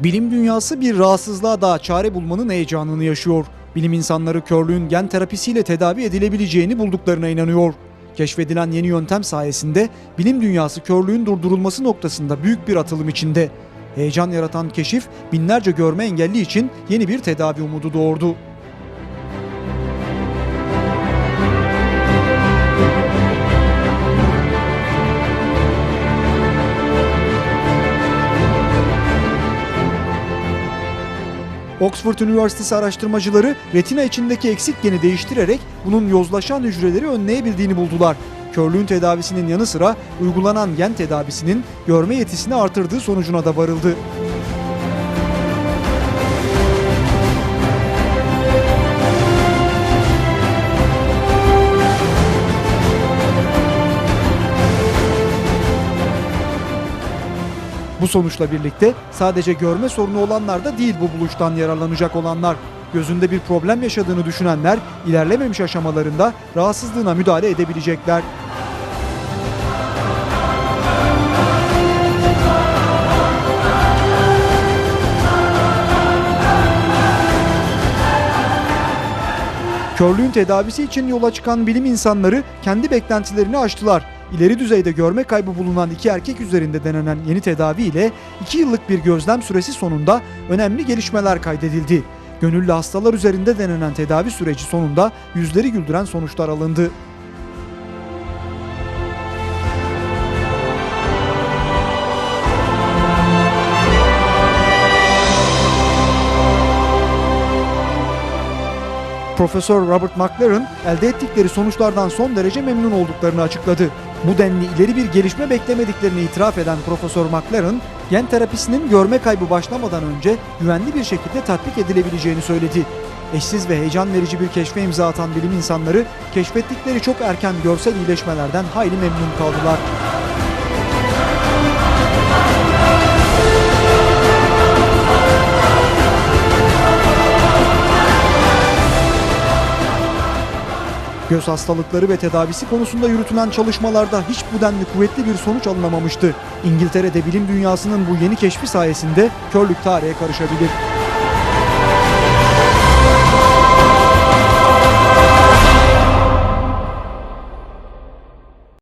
Bilim dünyası bir rahatsızlığa daha çare bulmanın heyecanını yaşıyor. Bilim insanları körlüğün gen terapisiyle tedavi edilebileceğini bulduklarına inanıyor. Keşfedilen yeni yöntem sayesinde bilim dünyası körlüğün durdurulması noktasında büyük bir atılım içinde. Heyecan yaratan keşif binlerce görme engelli için yeni bir tedavi umudu doğurdu. Oxford Üniversitesi araştırmacıları retina içindeki eksik geni değiştirerek bunun yozlaşan hücreleri önleyebildiğini buldular. Körlüğün tedavisinin yanı sıra uygulanan gen tedavisinin görme yetisini artırdığı sonucuna da varıldı. Bu sonuçla birlikte sadece görme sorunu olanlar da değil bu buluştan yararlanacak olanlar. Gözünde bir problem yaşadığını düşünenler ilerlememiş aşamalarında rahatsızlığına müdahale edebilecekler. Körlüğün tedavisi için yola çıkan bilim insanları kendi beklentilerini aştılar. İleri düzeyde görme kaybı bulunan iki erkek üzerinde denenen yeni tedavi ile 2 yıllık bir gözlem süresi sonunda önemli gelişmeler kaydedildi. Gönüllü hastalar üzerinde denenen tedavi süreci sonunda yüzleri güldüren sonuçlar alındı. Profesör Robert McLaren elde ettikleri sonuçlardan son derece memnun olduklarını açıkladı. Bu denli ileri bir gelişme beklemediklerini itiraf eden Profesör McLaren, gen terapisinin görme kaybı başlamadan önce güvenli bir şekilde tatbik edilebileceğini söyledi. Eşsiz ve heyecan verici bir keşfe imza atan bilim insanları keşfettikleri çok erken görsel iyileşmelerden hayli memnun kaldılar. Göz hastalıkları ve tedavisi konusunda yürütülen çalışmalarda hiç bu denli kuvvetli bir sonuç alınamamıştı. İngiltere'de bilim dünyasının bu yeni keşfi sayesinde körlük tarihe karışabilir.